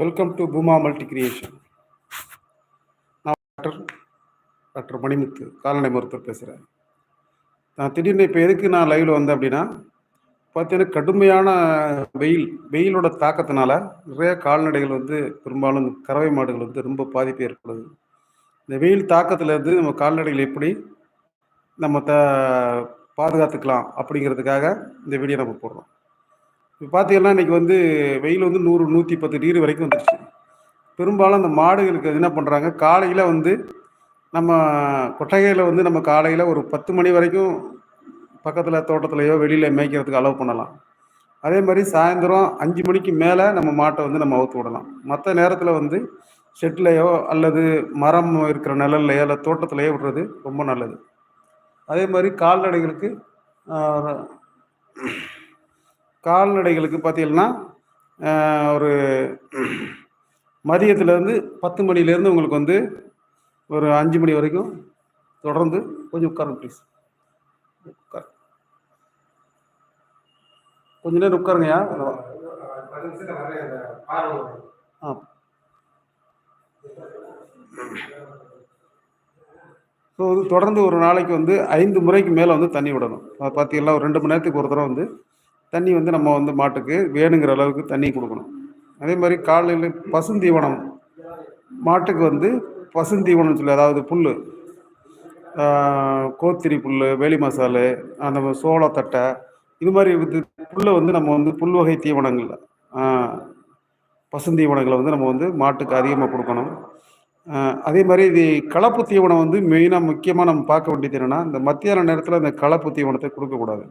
Welcome to Bhooma multi creation நான் doctor doctor Manimuthu கால்நடை மருத்துவர் பேசுகிறேன் நான் திடீர்னு இப்போ எதுக்கு நான் லைவில் வந்தேன் அப்படின்னா பார்த்தீங்கன்னா கடுமையான வெயில் வெயிலோட தாக்கத்தினால நிறைய கால்நடைகள் வந்து பெரும்பாலும் கறவை மாடுகள் வந்து ரொம்ப பாதிப்பு ஏற்படுது. இந்த வெயில் தாக்கத்துலேருந்து நம்ம கால்நடைகள் எப்படி நம்ம த பாதுகாத்துக்கலாம் அப்படிங்கிறதுக்காக இந்த வீடியோ நம்ம போடுறோம். இப்போ பார்த்தீங்கன்னா இன்றைக்கி வந்து வெயில் வந்து நூறு நூற்றி பத்து டிகிரி வரைக்கும் வந்துடுச்சு பெரும்பாலும் அந்த மாடுகளுக்கு என்ன பண்ணுறாங்க காலையில் வந்து நம்ம கொட்டகையில் வந்து நம்ம காலையில் ஒரு பத்து மணி வரைக்கும் பக்கத்தில் தோட்டத்துலையோ வெளியில் மேய்க்கிறதுக்கு அலோவ் பண்ணலாம். அதே மாதிரி சாயந்தரம் அஞ்சு மணிக்கு மேலே நம்ம மாட்டை வந்து நம்ம அவுத்து விடலாம். மற்ற நேரத்தில் வந்து ஷெட்லேயோ அல்லது மரம் இருக்கிற நிழல்லையோ இல்லை தோட்டத்துலையோ விடுறது ரொம்ப நல்லது. அதே மாதிரி கால்நடைகளுக்கு கால்நடைகளுக்கு பார்த்தீங்கன்னா ஒரு மதியத்துலேருந்து பத்து மணிலேருந்து உங்களுக்கு வந்து ஒரு அஞ்சு மணி வரைக்கும் தொடர்ந்து கொஞ்சம் உட்காருங்க ப்ளீஸ் உட்கார் கொஞ்ச நேரம் உட்காருங்கய்யா ஆ. ஸோ தொடர்ந்து ஒரு நாளைக்கு வந்து ஐந்து முறைக்கு மேலே வந்து தண்ணி விடணும். பார்த்தீங்கன்னா ஒரு ரெண்டு மணி நேரத்துக்கு ஒரு தடவை வந்து தண்ணி வந்து நம்ம வந்து மாட்டுக்கு வேணுங்கிற அளவுக்கு தண்ணி கொடுக்கணும். அதே மாதிரி காலையில் பசுந்தீவனம் மாட்டுக்கு வந்து பசுந்தீவனம் சொல்லி அதாவது புல் கோத்திரி புல் வேலி மசாலு அந்த சோளத்தட்டை இது மாதிரி புல்லை வந்து நம்ம வந்து புல் வகை தீவனங்கள் பசுந்தீவனங்களை வந்து நம்ம வந்து மாட்டுக்கு அதிகமாக கொடுக்கணும். அதே மாதிரி இது கலப்பு தீவனம் வந்து மெயினாக முக்கியமாக நம்ம பார்க்க வேண்டியது என்னென்னா இந்த மத்தியான நேரத்தில் இந்த கலப்பு தீவனத்தை கொடுக்கக்கூடாது.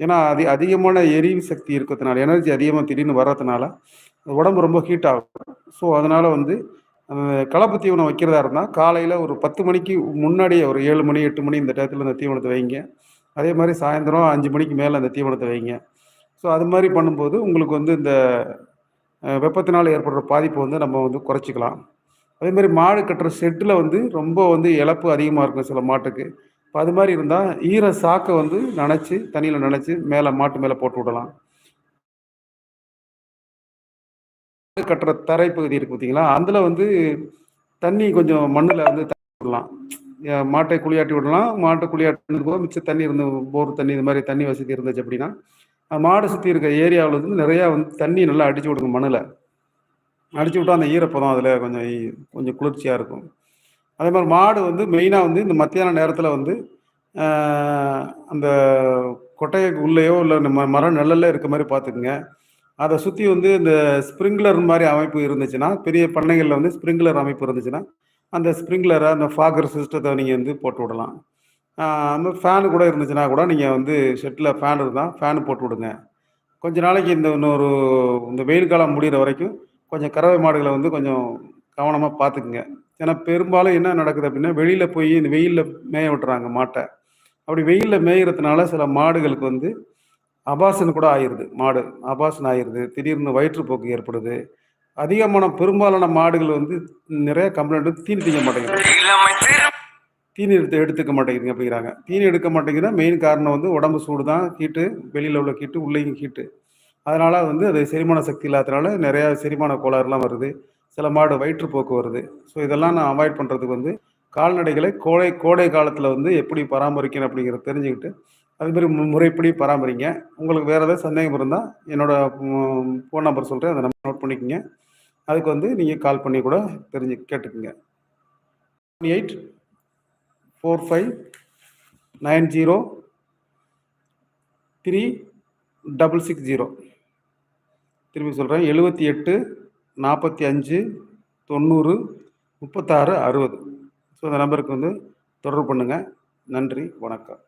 ஏன்னா அது அதிகமான எரிவு சக்தி இருக்கிறதுனால எனர்ஜி அதிகமாக திடீர்னு வர்றதுனால உடம்பு ரொம்ப ஹீட் ஆகும். ஸோ அதனால் வந்து கலப்பு தீவனம் வைக்கிறதா இருந்தால் காலையில் ஒரு பத்து மணிக்கு முன்னாடியே ஒரு ஏழு மணி எட்டு மணி இந்த டயத்தில் அந்த தீவனத்தை வைங்க. அதே மாதிரி சாயந்தரம் அஞ்சு மணிக்கு மேலே அந்த தீவனத்தை வைங்க. ஸோ அது மாதிரி பண்ணும்போது உங்களுக்கு வந்து இந்த வெப்பத்தினால் ஏற்படுற பாதிப்பு வந்து நம்ம வந்து குறைச்சிக்கலாம். அதே மாதிரி மாடு கட்டுற ஷெட்டில் வந்து ரொம்ப வந்து இழப்பு அதிகமாக இருக்கும் சில மாட்டுக்கு. இப்போ அது மாதிரி இருந்தால் ஈர சாக்கை வந்து நனைச்சி தண்ணியில் நனைச்சி மேலே மாட்டு மேலே போட்டு விடலாம். கட்டுற தரை பகுதி இருக்குது பார்த்தீங்களா அதில் வந்து தண்ணி கொஞ்சம் மண்ணில் வந்து தண்ணி விடலாம். மாட்டை குளியாட்டி விடலாம். மாட்டை குளியாட்டினது போக மிச்சம் தண்ணி இருந்து போர் தண்ணி இது மாதிரி தண்ணி வசதி இருந்துச்சு அப்படின்னா மாடு சுற்றி இருக்க ஏரியாவில் வந்து நிறையா வந்து தண்ணி நல்லா அடிச்சு விடுங்க மண்ணில். அடிச்சு விட்டால் அந்த ஈரப்பதம் அதில் கொஞ்சம் கொஞ்சம் குளிர்ச்சியாக இருக்கும். அதே மாதிரி மாடு வந்து மெயினாக வந்து இந்த மத்தியான நேரத்தில் வந்து அந்த கொட்டைக்கு உள்ளேயோ இல்லை நம்ம மரம் நிழல்ல இருக்க மாதிரி பார்த்துக்குங்க. அதை சுற்றி வந்து இந்த ஸ்ப்ரிங்க்லர் மாதிரி அமைப்பு இருந்துச்சுன்னா பெரிய பண்ணைகளில் வந்து ஸ்ப்ரிங்க்லர் அமைப்பு இருந்துச்சுன்னா அந்த ஸ்ப்ரிங்க்லரை அந்த ஃபாகர் சிஸ்டத்தை நீங்கள் வந்து போட்டு விடலாம். அந்த ஃபேனு கூட இருந்துச்சுன்னா கூட நீங்கள் வந்து ஷெட்டில் ஃபேன் இருந்தால் ஃபேனு போட்டு விடுங்க. கொஞ்ச நாளைக்கு இந்த இன்னொரு இந்த வெயில் காலம் முடிகிற வரைக்கும் கொஞ்சம் கறவை மாடுகளை வந்து கொஞ்சம் கவனமாக பார்த்துக்குங்க. ஏன்னா பெரும்பாலும் என்ன நடக்குது அப்படின்னா வெளியில் போய் இந்த வெயிலில் மேய விட்டுறாங்க மாட்டை. அப்படி வெயிலில் மேயிறதுனால சில மாடுகளுக்கு வந்து அபாசன் கூட ஆயிடுது மாடு அபாசன் ஆயிடுது திடீர்னு வயிற்றுப்போக்கு ஏற்படுது. அதிகமான பெரும்பாலான மாடுகள் வந்து நிறைய கம்ப்ளைண்ட் தீனி திங்க மாட்டேங்குது. தீனி எடுத்து எடுத்துக்க மாட்டேங்குதுங்க அப்படிங்கிறாங்க. தீனி எடுக்க மாட்டேங்குதுன்னா மெயின் காரணம் வந்து உடம்பு சூடு தான் கீட்டு வெளியில் உள்ள கீட்டு உள்ளேயும் கீட்டு அதனால் வந்து அது செரிமான சக்தி இல்லாததுனால நிறையா செரிமான கோளாறுலாம் வருது. சில மாடு வயிற்றுப்போக்கு வருது. ஸோ இதெல்லாம் நான் அவாய்ட் பண்ணுறதுக்கு வந்து கால்நடைகளை கோடை கோடை காலத்தில் வந்து எப்படி பராமரிக்கணும் அப்படிங்கிறத தெரிஞ்சுக்கிட்டு அதுமாரி முறைப்படி பராமரிங்க. உங்களுக்கு வேறு ஏதாவது சந்தேகம் இருந்தால் என்னோடய ஃபோன் நம்பர் சொல்கிறேன் அதை நம்ம நோட் பண்ணிக்கோங்க. அதுக்கு வந்து நீங்கள் கால் பண்ணி கூட தெரிஞ்சு கேட்டுக்குங்க. Eight four five nine zero three double six zero திரும்பி சொல்கிறேன் எழுபத்தி எட்டு நாற்பத்தி அஞ்சு தொண்ணூறு முப்பத்தாறு அறுபது. ஸோ இந்த நம்பருக்கு வந்து தொடர்பு பண்ணுங்கள் நன்றி வணக்கம்.